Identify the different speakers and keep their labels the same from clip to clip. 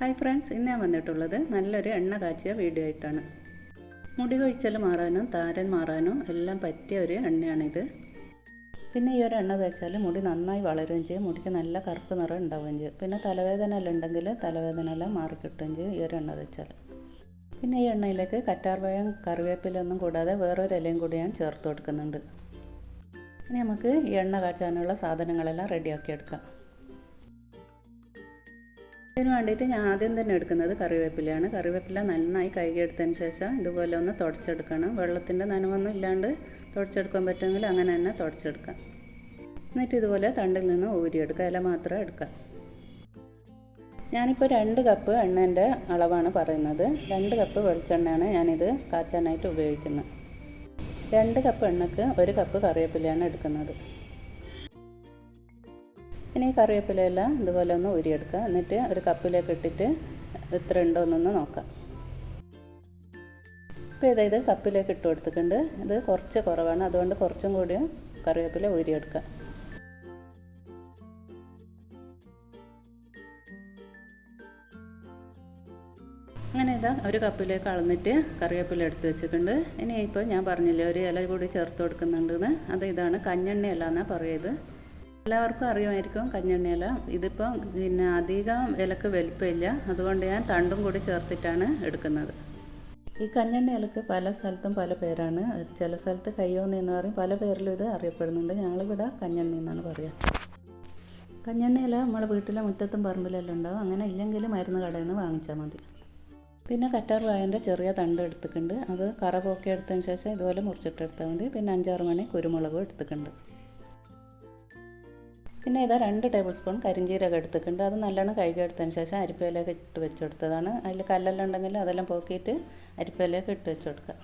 Speaker 1: Hi friends ഇന്ന് ഞാൻ വന്നിട്ടുള്ളത് നല്ലൊരു എണ്ണ കാച്ചിയ വീഡിയോ ആയിട്ടാണ്. മുടി കൊഴിച്ചൽ മാറാനും താരൻ മാറാനും എല്ലാം പറ്റിയ ഒരു എണ്ണയാണിത്. പിന്നെ ഈ ഒരു എണ്ണ തേച്ചാൽ മുടി നന്നായി വളരുകയും ചെയ്യും മുടിക്ക് നല്ല കറുപ്പ് നിറം ഉണ്ടാവുകയും ചെയ്യും. പിന്നെ തലവേദന എല്ലാം ഉണ്ടെങ്കിൽ തലവേദന എല്ലാം മാറിക്കിട്ടുകയും ചെയ്യും ഈ ഒരു എണ്ണ തേച്ചാൽ പിന്നെ ഈ എണ്ണയിലേക്ക് കറ്റാർവായം കറിവേപ്പിലൊന്നും കൂടാതെ വേറൊരു ഇലയും കൂടി ഞാൻ ചേർത്ത് കൊടുക്കുന്നുണ്ട്. ഇനി നമുക്ക് ഈ എണ്ണ കാച്ചാനുള്ള സാധനങ്ങളെല്ലാം റെഡിയാക്കി എടുക്കാം. ഇതിന് വേണ്ടിയിട്ട് ഞാൻ ആദ്യം തന്നെ എടുക്കുന്നത് കറിവേപ്പിലയാണ്. കറിവേപ്പില നന്നായി കഴുകിയെടുത്തതിന് ശേഷം ഇതുപോലെ ഒന്ന് തുടച്ചെടുക്കണം. വെള്ളത്തിന്റെ നനവൊന്നും ഇല്ലാണ്ട് തുടച്ചെടുക്കാൻ പറ്റുമെങ്കിൽ അങ്ങനെ തന്നെ തുടച്ചെടുക്കാം. എന്നിട്ട് ഇതുപോലെ തണ്ടിൽ നിന്ന് ഊരിയെടുക്കുക. ഇല മാത്രം എടുക്കാം ഞാനിപ്പോൾ രണ്ട് കപ്പ് എണ്ണേന്റെ അളവാണ് പറയുന്നത്. രണ്ട് കപ്പ് വെളിച്ചെണ്ണയാണ് ഞാനിത് കാച്ചാനായിട്ട് ഉപയോഗിക്കുന്നത്. രണ്ട് കപ്പ് എണ്ണക്ക് ഒരു കപ്പ് കറിവേപ്പിലയാണ് എടുക്കുന്നത്. ഇനി കറിവേപ്പിലയെല്ലാം ഇതുപോലെ ഒന്ന് ഉരിയെടുക്കുക. എന്നിട്ട് ഒരു കപ്പിലേക്ക് ഇട്ടിട്ട് എത്ര ഉണ്ടോ എന്നൊന്ന് നോക്കാം. ഇപ്പോൾ ഇതായത് കപ്പിലേക്ക് ഇട്ട് കൊടുത്തിട്ടുണ്ട്. ഇത് കുറച്ച് കുറവാണ്. അതുകൊണ്ട് കുറച്ചും കൂടി കറിവേപ്പില ഉരിയെടുക്കുക. അങ്ങനെ ഇതാ ഒരു കപ്പിലേക്ക് അളന്നിട്ട് കറിവേപ്പില എടുത്ത് വെച്ചിട്ടുണ്ട്. ഇനി ഇപ്പോൾ ഞാൻ പറഞ്ഞില്ലേ ഒരു ഇല കൂടി ചേർത്ത് കൊടുക്കുന്നുണ്ടെന്ന്. അത് ഇതാണ് കഞ്ഞെണ്ണയല്ല എന്നാണ് പറയുന്നത്. എല്ലാവർക്കും അറിയുമായിരിക്കും കഞ്ഞെണ്ണയില. ഇതിപ്പം പിന്നെ അധികം ഇലക്ക് വലുപ്പമില്ല. അതുകൊണ്ട് ഞാൻ തണ്ടും കൂടി ചേർത്തിട്ടാണ് എടുക്കുന്നത്. ഈ കഞ്ഞെണ്ണ ഇലക്ക് പല സ്ഥലത്തും പല പേരാണ്. ചില സ്ഥലത്ത് കയ്യോന്നി എന്ന് പറയും. പല പേരിലും ഇത് അറിയപ്പെടുന്നുണ്ട്. ഞങ്ങളിവിടെ കഞ്ഞെണ്ണ എന്നാണ് പറയുക കഞ്ഞെണ്ണ ഇല വീട്ടിലെ മുറ്റത്തും പറമ്പിലെല്ലാം ഉണ്ടാവും. അങ്ങനെ ഇല്ലെങ്കിൽ മരുന്ന് കടയിൽ നിന്ന് വാങ്ങിച്ചാൽ മതി. പിന്നെ കറ്റാർ വായന്റെ ചെറിയ തണ്ട് എടുത്തിട്ടുണ്ട്. അത് കറ പോക്കി എടുത്തതിന് ശേഷം ഇതുപോലെ മുറിച്ചിട്ടെടുത്താൽ മതി. പിന്നെ അഞ്ചാറ് മണി കുരുമുളകും എടുത്തിട്ടുണ്ട്. പിന്നെ ഇതാ രണ്ട് ടേബിൾ സ്പൂൺ കരിഞ്ചീരകം എടുത്തിട്ടുണ്ട്. അത് നല്ലോണം കഴുകിയെടുത്തതിന് ശേഷം അരിപ്പയിലേക്ക് ഇട്ട് വെച്ചെടുത്തതാണ്. അതിൽ കല്ലെല്ലാം ഉണ്ടെങ്കിൽ അതെല്ലാം പോക്കിയിട്ട് അരിപ്പയിലേക്ക് ഇട്ട് വെച്ചെടുക്കുക.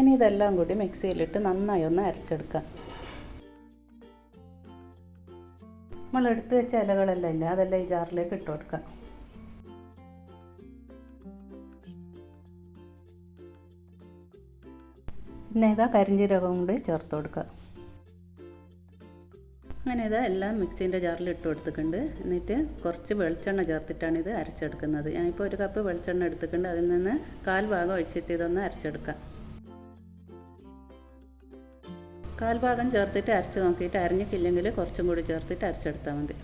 Speaker 1: ഇനി ഇതെല്ലാം കൂടി മിക്സിയിലിട്ട് നന്നായി ഒന്ന് അരച്ചെടുക്കുക. നമ്മൾ എടുത്തു വെച്ച ഇലകളെല്ലാം ഇല്ല അതെല്ലാം ഈ ജാറിലേക്ക് ഇട്ട് കൊടുക്കുക. പിന്നെ ഇതാ കരിഞ്ചീരകം കൂടി ചേർത്ത് കൊടുക്കുക. അങ്ങനെ ഇത് എല്ലാം മിക്സീന്റെ ജാറിൽ ഇട്ട് കൊടുത്തിട്ടുണ്ട്. എന്നിട്ട് കുറച്ച് വെളിച്ചെണ്ണ ചേർത്തിട്ടാണ് ഇത് അരച്ചെടുക്കുന്നത്. ഞാൻ ഞാനിപ്പോൾ ഒരു കപ്പ് വെളിച്ചെണ്ണ എടുത്തിട്ടുണ്ട്. അതിൽ നിന്ന് കാൽ ഭാഗം ഒഴിച്ചിട്ട് ഇതൊന്ന് അരച്ചെടുക്കാം. കാൽ ഭാഗം ചേർത്തിട്ട് അരച്ച് നോക്കിയിട്ട് അരിഞ്ഞിട്ടില്ലെങ്കിൽ കുറച്ചും കൂടി ചേർത്തിട്ട് അരച്ചെടുത്താൽ മതി.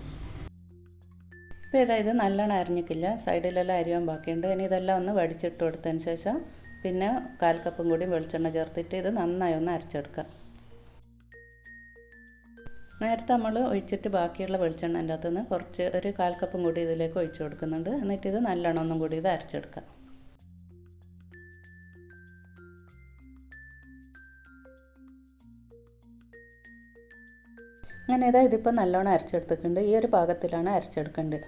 Speaker 1: ഇപ്പോൾ ഇതായത് നല്ലോണം അരഞ്ഞിക്കില്ല സൈഡിലെല്ലാം അരിയാൻ ബാക്കിയുണ്ട്. ഇനി ഇതെല്ലാം ഒന്ന് വടിച്ചിട്ട് കൊടുത്തതിന് ശേഷം പിന്നെ കാൽ കപ്പും കൂടി വെളിച്ചെണ്ണ ചേർത്തിട്ട് ഇത് നന്നായി ഒന്ന് അരച്ചെടുക്കാം. നേരത്തെ നമ്മൾ ഒഴിച്ചിട്ട് ബാക്കിയുള്ള വെളിച്ചെണ്ണ അതിന്റെ അകത്തുനിന്ന് കുറച്ച് ഒരു കാൽ കപ്പും കൂടി ഇതിലേക്ക് ഒഴിച്ചു കൊടുക്കുന്നുണ്ട്. എന്നിട്ട് ഇത് നല്ലോണം ഒന്നും കൂടി ഇത് അരച്ചെടുക്കാം. അങ്ങനെ ഇതാ ഇതിപ്പോൾ നല്ലോണം അരച്ചെടുത്തിട്ടുണ്ട്. ഈ ഒരു പാകത്തിലാണ് അരച്ചെടുക്കേണ്ടത്.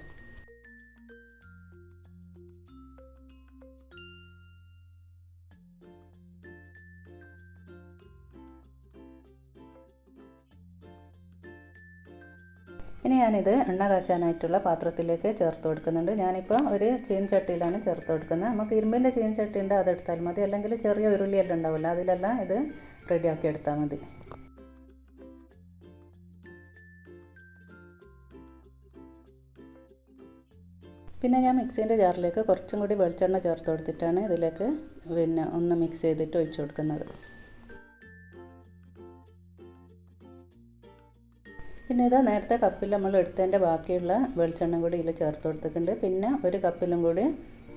Speaker 1: ഇനി ഞാനിത് എണ്ണ കാച്ചാനായിട്ടുള്ള പാത്രത്തിലേക്ക് ചേർത്ത് കൊടുക്കുന്നുണ്ട്. ഞാനിപ്പോൾ ഒരു ചീൻചട്ടിയിലാണ് ചേർത്ത് കൊടുക്കുന്നത്. നമുക്ക് ഇരുമ്പിന്റെ ചീൻചട്ടി ഉണ്ട് അതെടുത്താൽ മതി. അല്ലെങ്കിൽ ചെറിയ ഉരുളിയെല്ലാം ഉണ്ടാവില്ല അതിലെല്ലാം ഇത് റെഡിയാക്കി എടുത്താൽ മതി. പിന്നെ ഞാൻ മിക്സീന്റെ ജാറിലേക്ക് കുറച്ചും കൂടി വെളിച്ചെണ്ണ ചേർത്ത് കൊടുത്തിട്ടാണ് ഇതിലേക്ക് പിന്നെ ഒന്ന് മിക്സ് ചെയ്തിട്ട് ഒഴിച്ചു കൊടുക്കുന്നത്. പിന്നെ ഇതാ നേരത്തെ കപ്പിൽ നമ്മൾ എടുത്തതിന്റെ ബാക്കിയുള്ള വെളിച്ചെണ്ണ കൂടി ഇതിൽ ചേർത്ത് കൊടുത്തിട്ടുണ്ട്. പിന്നെ ഒരു കപ്പിലും കൂടി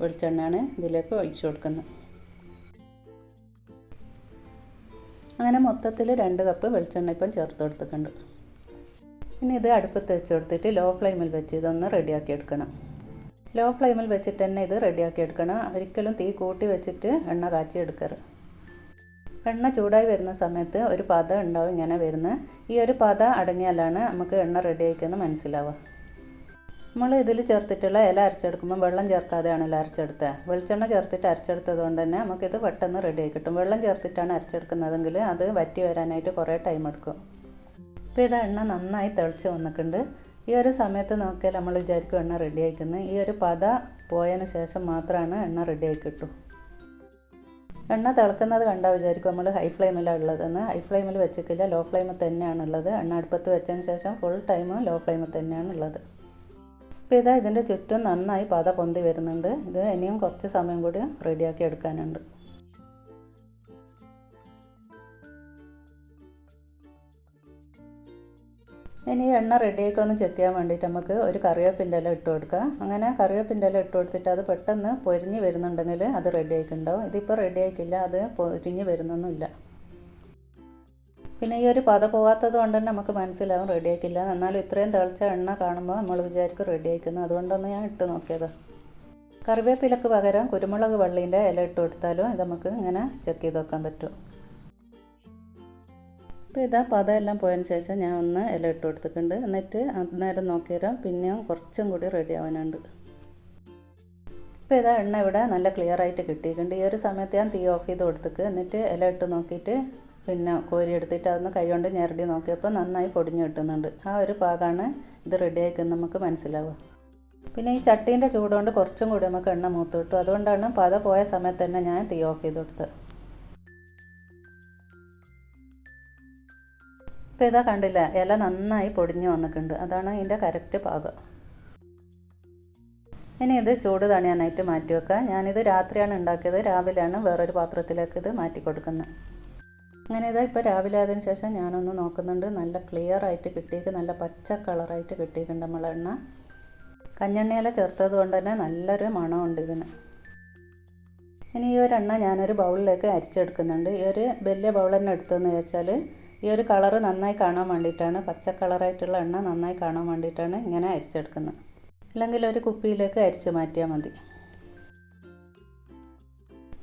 Speaker 1: വെളിച്ചെണ്ണയാണ് ഇതിലേക്ക് ഒഴിച്ചു കൊടുക്കുന്നത്. അങ്ങനെ മൊത്തത്തിൽ രണ്ട് കപ്പ് വെളിച്ചെണ്ണ ഇപ്പം ചേർത്ത് കൊടുത്തിട്ടുണ്ട്. പിന്നെ ഇത് അടുപ്പത്ത് വെച്ച് കൊടുത്തിട്ട് ലോ ഫ്ലെയിമിൽ വെച്ച് ഇതൊന്ന് റെഡിയാക്കി എടുക്കണം. ലോ ഫ്ലെയിമിൽ വെച്ചിട്ട് തന്നെ ഇത് റെഡിയാക്കി എടുക്കണം. ഒരിക്കലും തീ കൂട്ടി വെച്ചിട്ട് എണ്ണ കാച്ചി എടുക്കരുത്. എണ്ണ ചൂടായി വരുന്ന സമയത്ത് ഒരു പത ഉണ്ടാവും ഇങ്ങനെ വരുന്ന. ഈ ഒരു പത അടങ്ങിയാലാണ് നമുക്ക് എണ്ണ റെഡി ആയിക്കുന്നത് മനസ്സിലാവുക. നമ്മൾ ഇതിൽ ചേർത്തിട്ടുള്ള ഇല അരച്ചെടുക്കുമ്പോൾ വെള്ളം ചേർക്കാതെയാണല്ലോ അരച്ചെടുത്തത്. വെളിച്ചെണ്ണ ചേർത്തിട്ട് അരച്ചെടുത്തത് കൊണ്ട് തന്നെ നമുക്കിത് പെട്ടെന്ന് റെഡി ആയി കിട്ടും. വെള്ളം ചേർത്തിട്ടാണ് അരച്ചെടുക്കുന്നതെങ്കിൽ അത് വറ്റി വരാനായിട്ട് കുറേ ടൈം എടുക്കും. ഇപ്പോൾ ഇത് എണ്ണ നന്നായി തിളച്ച് വന്നിട്ടുണ്ട്. ഈ ഒരു സമയത്ത് നോക്കിയാൽ നമ്മൾ വിചാരിക്കും എണ്ണ റെഡി ആയിക്കുന്നത് ഈ ഒരു പത പോയതിന് ശേഷം മാത്രമാണ് എണ്ണ റെഡി ആയി കിട്ടും. എണ്ണ തിളക്കുന്നത് കണ്ടാൽ വിചാരിക്കും നമ്മൾ ഹൈ ഫ്ലെയിമിലാണ് ഉള്ളതെന്ന് ഹൈ ഫ്ലെയിമിൽ വെച്ചിട്ടില്ല ലോ ഫ്ലെയിമിൽ തന്നെയാണ് ഉള്ളത്. എണ്ണ അടുപ്പത്ത് വെച്ചതിന് ശേഷം ഫുൾ ടൈം ലോ ഫ്ലെയിമിൽ തന്നെയാണ് ഉള്ളത്. ഇപ്പോൾ ഇതാ ഇതിന്റെ ചുറ്റും നന്നായി പത പൊന്തി വരുന്നുണ്ട്. ഇത് ഇനിയും കുറച്ച് സമയം കൂടി റെഡിയാക്കി എടുക്കാനുണ്ട്. ഇനി എണ്ണ റെഡിയൊക്കെ ഒന്ന് ചെക്ക് ചെയ്യാൻ വേണ്ടിയിട്ട് നമുക്ക് ഒരു കറിവേപ്പിന്റെ ഇല ഇട്ട് കൊടുക്കുക അങ്ങനെ കറിവേപ്പിന്റെ ഇല ഇട്ട് കൊടുത്തിട്ട് അത് പെട്ടെന്ന് പൊരിഞ്ഞ് വരുന്നുണ്ടെങ്കിൽ അത് റെഡി ആയിട്ടുണ്ടാവും. ഇതിപ്പോൾ റെഡി ആയിക്കില്ല അത് പൊരിഞ്ഞ് വരുന്നൊന്നുമില്ല. പിന്നെ ഈ ഒരു പത പോവാത്തത് കൊണ്ട് തന്നെ നമുക്ക് മനസ്സിലാവും റെഡി ആക്കില്ല എന്നാലും ഇത്രയും തിളച്ച എണ്ണ കാണുമ്പോൾ നമ്മൾ വിചാരിക്കും റെഡി ആയിക്കുന്നു. അതുകൊണ്ടൊന്ന് ഞാൻ ഇട്ട് നോക്കിയത്. കറിവേപ്പിലക്ക് പകരം കുരുമുളക് വള്ളീന്റെ ഇല ഇട്ട് കൊടുത്താലും ഇത് നമുക്ക് ഇങ്ങനെ ചെക്ക് ചെയ്ത് വെക്കാൻ പറ്റും. അപ്പോൾ ഇതാ പദം എല്ലാം പോയതിന് ശേഷം ഞാൻ ഒന്ന് ഇല ഇട്ട് കൊടുത്തിട്ടുണ്ട്. എന്നിട്ട് അന്നേരം നോക്കിയാൽ പിന്നെയും കുറച്ചും കൂടി റെഡി ആവാനുണ്ട്. ഇപ്പോൾ ഇതാ എണ്ണ ഇവിടെ നല്ല ക്ലിയർ ആയിട്ട് കിട്ടിയിട്ടുണ്ട്. ഈ ഒരു സമയത്ത് ഞാൻ തീ ഓഫ് ചെയ്ത് കൊടുത്തിട്ട് എന്നിട്ട് ഇല ഇട്ട് നോക്കിയിട്ട് പിന്നെ കോരി എടുത്തിട്ട് അതൊന്ന് കൈകൊണ്ട് ഞെരടി നോക്കിയപ്പോൾ നന്നായി പൊടിഞ്ഞ് കിട്ടുന്നുണ്ട്. ആ ഒരു പാകമാണ് ഇത് റെഡി ആയിക്കുന്നത് നമുക്ക് മനസ്സിലാവുക. പിന്നെ ഈ ചട്ടീന്റെ ചൂടുകൊണ്ട് കുറച്ചും കൂടി നമുക്ക് എണ്ണ മൂത്ത് കിട്ടും. അതുകൊണ്ടാണ് പത പോയ സമയത്ത് തന്നെ ഞാൻ തീ ഓഫ് ചെയ്ത് കൊടുത്തത്. ഇപ്പോൾ ഇതാ കണ്ടില്ല ഇല നന്നായി പൊടിഞ്ഞു വന്നിട്ടുണ്ട്. അതാണ് ഇതിന്റെ കറക്റ്റ് പാകം. ഇനി ഇത് ചൂട് തണിയാനായിട്ട് മാറ്റി വെക്കുക. ഞാനിത് രാത്രിയാണ് ഉണ്ടാക്കിയത്. രാവിലെയാണ് വേറൊരു പാത്രത്തിലേക്ക് ഇത് മാറ്റി കൊടുക്കുന്നത്. അങ്ങനെ ഇതാ ഇപ്പോൾ രാവിലെ അതിന് ശേഷം ഞാനൊന്ന് നോക്കുന്നുണ്ട്. നല്ല ക്ലിയർ ആയിട്ട് കിട്ടിയിട്ട് നല്ല പച്ച കളറായിട്ട് കിട്ടിയിട്ടുണ്ട് നമ്മളെ എണ്ണ. കഞ്ഞെണ്ണയില ചേർത്തത് കൊണ്ട് തന്നെ നല്ലൊരു മണമുണ്ട് ഇതിന്. ഇനി ഈ ഒരു എണ്ണ ഞാനൊരു ബൗളിലേക്ക് അരിച്ചെടുക്കുന്നുണ്ട്. ഈ ഒരു വലിയ ബൗൾ തന്നെ എടുത്തതെന്ന് വെച്ചാൽ ഈ ഒരു കളറ് നന്നായി കാണാൻ വേണ്ടിയിട്ടാണ് പച്ച കളറായിട്ടുള്ള എണ്ണ നന്നായി കാണാൻ വേണ്ടിയിട്ടാണ് ഇങ്ങനെ അരിച്ചെടുക്കുന്നത്. അല്ലെങ്കിൽ ഒരു കുപ്പിയിലേക്ക് അരിച്ചു മാറ്റിയാൽ മതി.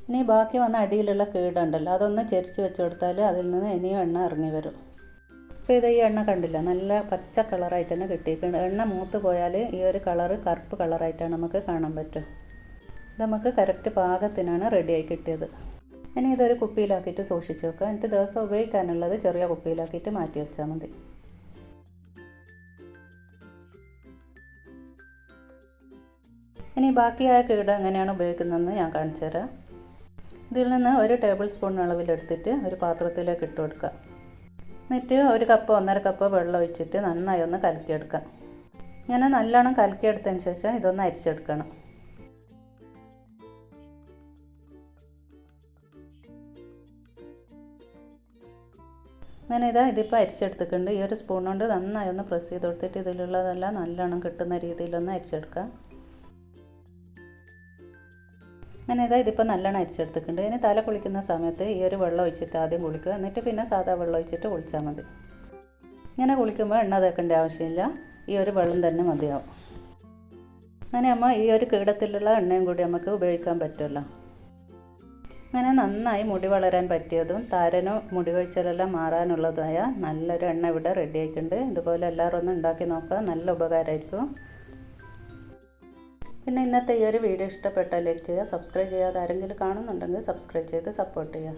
Speaker 1: ഇനി ബാക്കി വന്ന അടിയിലുള്ള കീടുണ്ടല്ലോ അതൊന്ന് ചെരിച്ച് വെച്ച് കൊടുത്താൽ അതിൽ നിന്ന് ഇനിയും എണ്ണ ഇറങ്ങി വരും. അപ്പോൾ ഇത് ഈ എണ്ണ കണ്ടില്ല നല്ല പച്ച കളറായിട്ട് തന്നെ കിട്ടിയിട്ടുണ്ട്. എണ്ണ മൂത്ത് പോയാൽ ഈ ഒരു കളറ് കറുപ്പ് കളറായിട്ടാണ് നമുക്ക് കാണാൻ പറ്റും നമുക്ക് കറക്റ്റ് പാകത്തിനാണ് റെഡിയായി കിട്ടിയത്. ഇനി ഇതൊരു കുപ്പിയിലാക്കിയിട്ട് സൂക്ഷിച്ച് വെക്കുക. എന്നിട്ട് ദിവസം ഉപയോഗിക്കാനുള്ളത് ചെറിയ കുപ്പിയിലാക്കിയിട്ട് മാറ്റി വെച്ചാൽ മതി. ഇനി ബാക്കിയായ കീട എങ്ങനെയാണ് ഉപയോഗിക്കുന്നതെന്ന് ഞാൻ കാണിച്ചു തരാം. ഇതിൽ നിന്ന് ഒരു ടേബിൾ സ്പൂൺ അളവിലെടുത്തിട്ട് ഒരു പാത്രത്തിലേക്ക് ഇട്ട് കൊടുക്കുക. എന്നിട്ട് ഒരു കപ്പ് ഒന്നര കപ്പ് വെള്ളം ഒഴിച്ചിട്ട് നന്നായി ഒന്ന് കലക്കിയെടുക്കാം ഇങ്ങനെ നല്ലോണം കലക്കിയെടുത്തതിന് ശേഷം ഇതൊന്ന് അരിച്ചെടുക്കണം. അങ്ങനെ ഇതാ ഇതിപ്പോൾ അരിച്ചെടുത്തിട്ടുണ്ട്. ഈ ഒരു സ്പൂൺ കൊണ്ട് നന്നായി ഒന്ന് പ്രസ് ചെയ്ത് കൊടുത്തിട്ട് ഇതിലുള്ളതെല്ലാം നല്ലോണം കിട്ടുന്ന രീതിയിലൊന്ന് അരിച്ചെടുക്കുക അങ്ങനെ ഇതാ ഇതിപ്പോൾ നല്ലോണം അരിച്ചെടുത്തിട്ടുണ്ട്. ഇനി തല കുളിക്കുന്ന സമയത്ത് ഈ ഒരു വെള്ളം ഒഴിച്ചിട്ട് ആദ്യം കുളിക്കുക. എന്നിട്ട് പിന്നെ സാധാ വെള്ളം ഒഴിച്ചിട്ട് കുളിച്ചാൽ മതി. ഇങ്ങനെ കുളിക്കുമ്പോൾ എണ്ണ തേക്കേണ്ട ആവശ്യമില്ല. ഈ ഒരു വെള്ളം തന്നെ മതിയാവും. അങ്ങനെ അമ്മ ഈ ഒരു കീടത്തിലുള്ള എണ്ണയും കൂടി നമുക്ക് ഉപയോഗിക്കാൻ പറ്റുമല്ലോ. അങ്ങനെ നന്നായി മുടി വളരാൻ പറ്റിയതും താരനോ മുടി കൊഴിച്ചിലെല്ലാം മാറാനുള്ളതുമായ നല്ലൊരു എണ്ണ ഇവിടെ റെഡി ആയിട്ടുണ്ട്. ഇതുപോലെ എല്ലാവരും ഒന്ന് ഉണ്ടാക്കി നോക്കുക. നല്ല ഉപകാരമായിരിക്കും. പിന്നെ ഇന്നത്തെ ഈ ഒരു വീഡിയോ ഇഷ്ടപ്പെട്ടാൽ ലൈക്ക് ചെയ്യുക സബ്സ്ക്രൈബ് ചെയ്യാതെ ആരെങ്കിലും കാണുന്നുണ്ടെങ്കിൽ സബ്സ്ക്രൈബ് ചെയ്ത് സപ്പോർട്ട് ചെയ്യുക.